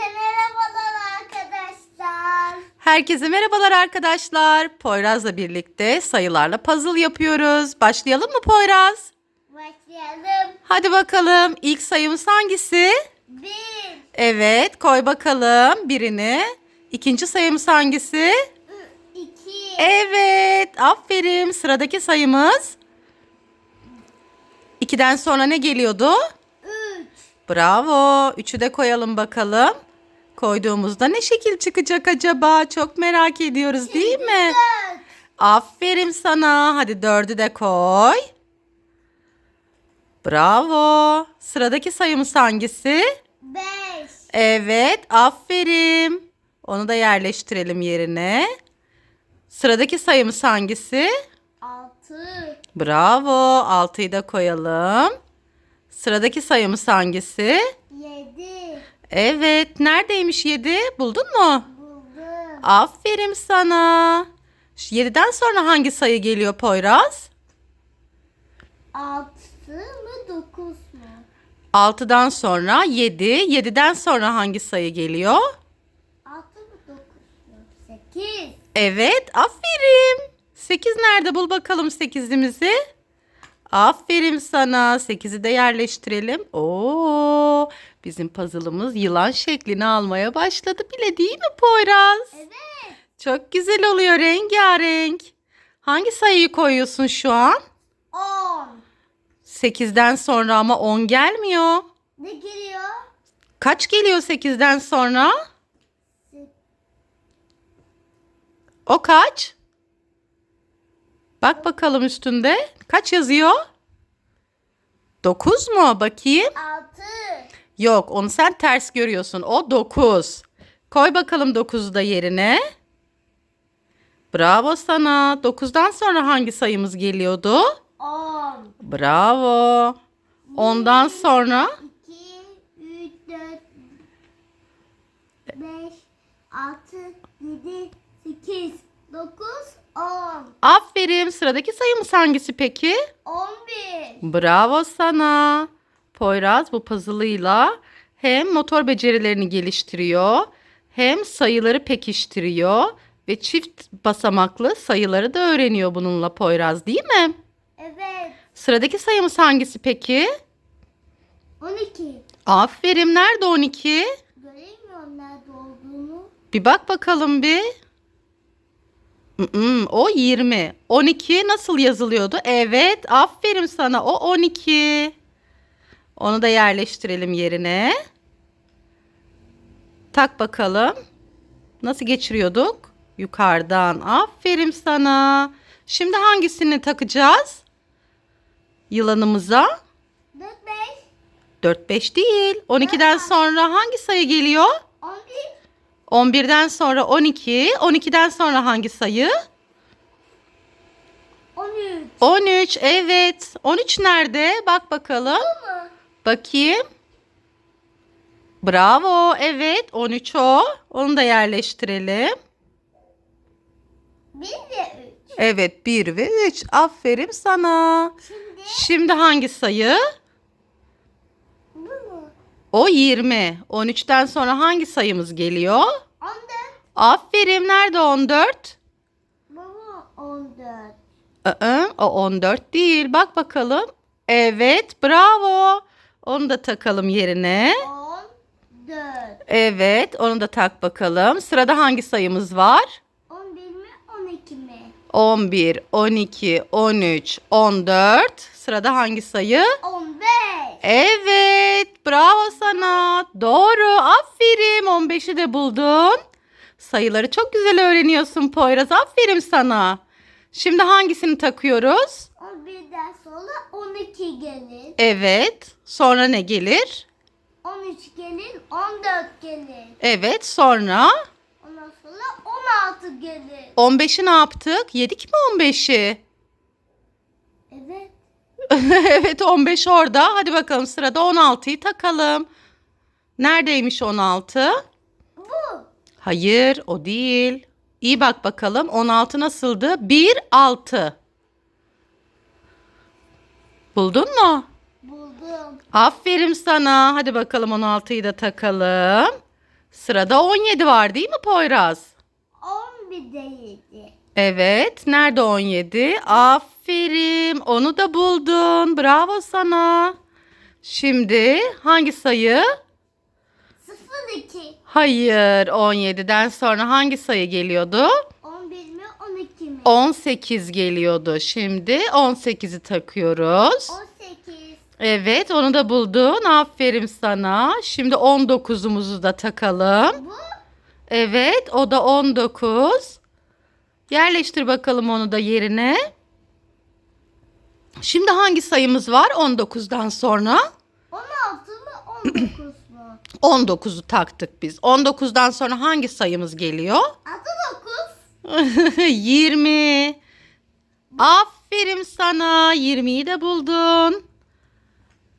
merhabalar arkadaşlar. Herkese merhabalar arkadaşlar. Poyraz'la birlikte sayılarla puzzle yapıyoruz. Başlayalım mı Poyraz? Başlayalım. Hadi bakalım. İlk sayımız hangisi? Bir, Evet, koy bakalım birini. İkinci sayımız hangisi? iki, Evet, aferin. Sıradaki sayımız? İkiden sonra ne geliyordu? Bravo. Üçü de koyalım bakalım. Koyduğumuzda ne şekil çıkacak acaba? Çok merak ediyoruz değil mi? Aferin sana. Hadi dördü de koy. Bravo. Sıradaki sayımız hangisi? beş, Evet, aferin. Onu da yerleştirelim yerine. Sıradaki sayımız hangisi? altı, Bravo. Altıyı da koyalım. Sıradaki sayımız hangisi? Yedi. Evet. Neredeymiş 7? Buldun mu? Buldum. Aferin sana. 7'den sonra hangi sayı geliyor Poyraz? Altı mı dokuz mu? 6'dan sonra 7. 7'den sonra hangi sayı geliyor? Altı mı dokuz mu? Sekiz. Evet, aferin. 8 nerede? Bul bakalım 8'imizi. Aferin sana. 8'i de yerleştirelim. Oo, bizim puzzle'ımız yılan şeklini almaya başladı bile değil mi Poyraz? Evet. Çok güzel oluyor rengarenk. Hangi sayıyı koyuyorsun şu an? On. 8'den sonra ama 10 gelmiyor. Ne geliyor? Kaç geliyor 8'den sonra? O kaç? Bak bakalım üstünde. Kaç yazıyor? 9 mu? Bakayım. Altı. Yok onu sen ters görüyorsun. O 9. Koy bakalım 9'u da yerine. Bravo sana. 9'dan sonra hangi sayımız geliyordu? On. Bravo. Ondan sonra 2, 3, 4, 5, 6, 7, 8, 9, 10, aferin. Sıradaki sayımız hangisi peki? 11. Bravo sana. Poyraz bu puzzle'ıyla hem motor becerilerini geliştiriyor hem sayıları pekiştiriyor ve çift basamaklı sayıları da öğreniyor bununla Poyraz değil mi? Evet. Sıradaki sayımız hangisi peki? 12. Aferin. Nerede 12? Göremiyorum nerede olduğunu. Bir bak bakalım bir. Mm-mm, o 20. 12 nasıl yazılıyordu? Evet, aferin sana. O 12. Onu da yerleştirelim yerine. Tak bakalım. Nasıl geçiriyorduk? Yukarıdan. Aferin sana. Şimdi hangisini takacağız? Yılanımıza. 4, 5, 4-5 değil. 12'den sonra hangi sayı geliyor? 11, 11'den sonra 12. 12'den sonra hangi sayı? 13. 13. Evet. 13 nerede? Bak bakalım. Bakayım. Bravo. Evet. 13 o. Onu da yerleştirelim. 1 ve 3. Evet. 1 ve 3. Aferin sana. Şimdi Şimdi hangi sayı? bu mu? O 20. 13'ten sonra hangi sayımız geliyor? 14. Aferin. Nerede 14? Bu mu? 14. Aa, o 14 değil. Bak bakalım. Evet, bravo. Onu da takalım yerine. 14. Evet, onu da tak bakalım. Sırada hangi sayımız var? 11 mi? 12 mi? 11, 12, 13, 14. Sırada hangi sayı? 15. Evet, bravo sana. Doğru, aferin. 15'i de buldun. Sayıları çok güzel öğreniyorsun Poyraz. Aferin sana. Şimdi hangisini takıyoruz? 11'den sonra 12 gelir. Evet. Sonra ne gelir? 13 gelir, 14 gelir. Evet, sonra Ondan sonra 16 gelir. 15'i ne yaptık? Yedik mi 15'i? Evet. evet 15 orada. Hadi bakalım sırada 16'yı takalım. Neredeymiş 16? Hayır o değil. İyi bak bakalım 16 nasıldı? 1, 6. Buldun mu? Buldum. Aferin sana. Hadi bakalım 16'yı da takalım. Sırada 17 var değil mi Poyraz? 11 değildi. Evet. Nerede 17? Aferin. Onu da buldun. Bravo sana. Şimdi hangi sayı? 02. Hayır. 17'den sonra hangi sayı geliyordu? 11 mi 12 mi? 18 geliyordu. Şimdi 18'i takıyoruz. 18. Evet, onu da buldun. Aferin sana. Şimdi 19'umuzu da takalım. Bu Evet, o da 19. Yerleştir bakalım onu da yerine. Şimdi hangi sayımız var 19'dan sonra? 16 mı 19 mu? 19'u taktık biz. 19'dan sonra hangi sayımız geliyor? Adı 9. 20. Aferin sana. 20'yi de buldun.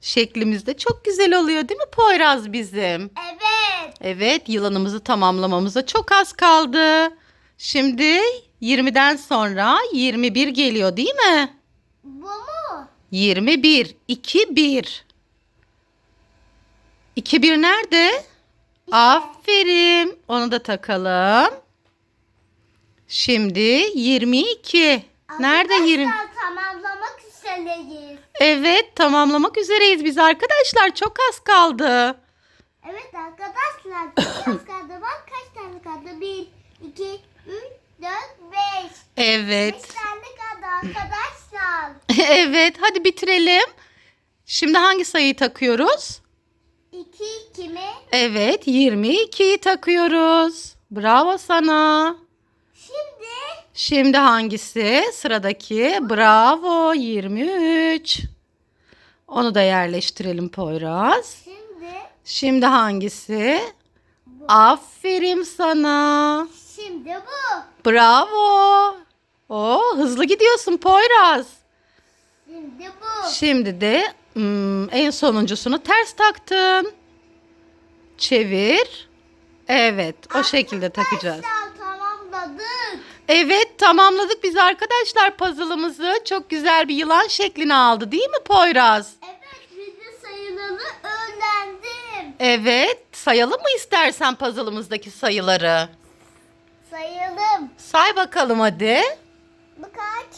Şeklimiz de çok güzel oluyor değil mi Poyraz bizim? Evet. Evet, yılanımızı tamamlamamıza çok az kaldı. Şimdi 20'den sonra 21 geliyor değil mi? Bu mu? 21, 2, 1. 2, 1 nerede? Aferin. Onu da takalım. Şimdi 22. Nerede 20? Arkadaşlar tamamlamak üzereyiz. Evet, tamamlamak üzereyiz biz arkadaşlar. Çok az kaldı. Evet arkadaşlar. Kaç kaldı bak kaç tane kaldı? 1, 2, 3, 4, 5. Evet. 5 tane kaldı arkadaşlar. evet, hadi bitirelim. Şimdi hangi sayıyı takıyoruz? 2, 2 mi? Evet, 22'yi takıyoruz. Bravo sana. Şimdi Şimdi hangisi? Sıradaki. Bravo, 23. Onu da yerleştirelim Poyraz. Şimdi Şimdi hangisi? Aferin sana. şimdi bu. Bravo. Oo, hızlı gidiyorsun Poyraz. Şimdi bu. Şimdi de hmm, en sonuncusunu ters taktın. Çevir. Evet, o şekilde takacağız. Tamamladık. Evet, tamamladık biz arkadaşlar puzzle'ımızı. Çok güzel bir yılan şeklini aldı, değil mi Poyraz? Evet şimdi sayıları öğrendim. Evet, sayalım mı istersen puzzle'ımızdaki sayıları? Sayalım. Say bakalım hadi. Bu kaç?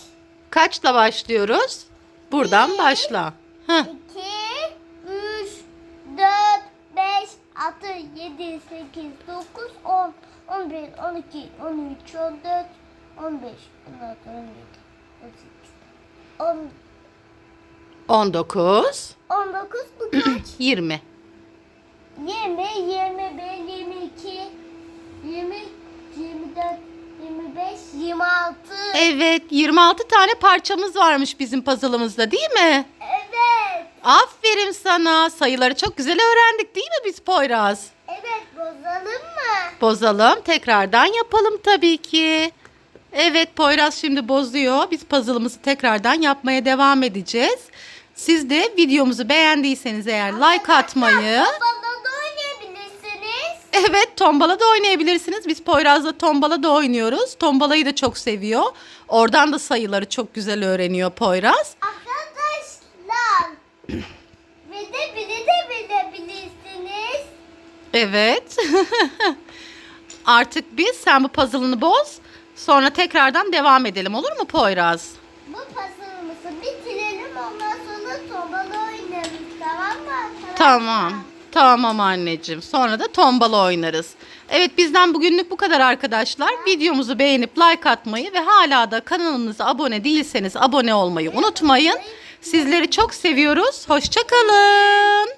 Kaçla başlıyoruz? Buradan Bir. başla. Heh. 2, 3, 4, 5, 6, 7, 8, 9, 10, 11, 12, 13, 14, 15, 16, 17, 18, 10, 19, 19 bu kaç? 20. 20, 21, 22, 20, 24, 25, 26. Evet, 26 tane parçamız varmış bizim puzzle'ımızda değil mi? Evet. Aferin sana. Sayıları çok güzel öğrendik değil mi biz Poyraz? Evet bozalım mı? Bozalım. Tekrardan yapalım tabii ki. Evet Poyraz şimdi bozuyor. Biz puzzle'ımızı tekrardan yapmaya devam edeceğiz. Siz de videomuzu beğendiyseniz eğer like atmayı, Bana da oynayabilirsiniz. evet tombala da oynayabilirsiniz. Biz Poyraz'la tombala da oynuyoruz. Tombalayı da çok seviyor. Oradan da sayıları çok güzel öğreniyor Poyraz. Arkadaşlar. Ve de bile de bilebilirsiniz. Evet. Artık biz sen bu puzzle'ını boz. Sonra tekrardan devam edelim olur mu Poyraz? Bu puzzle'ımızı bitirelim ondan sonra tombala oynarız tamam mı? Tamam. Tamam anneciğim. Sonra da tombala oynarız. Evet bizden bugünlük bu kadar arkadaşlar. Videomuzu beğenip like atmayı ve hala da kanalımıza abone değilseniz abone olmayı unutmayın. Sizleri çok seviyoruz. Hoşçakalın.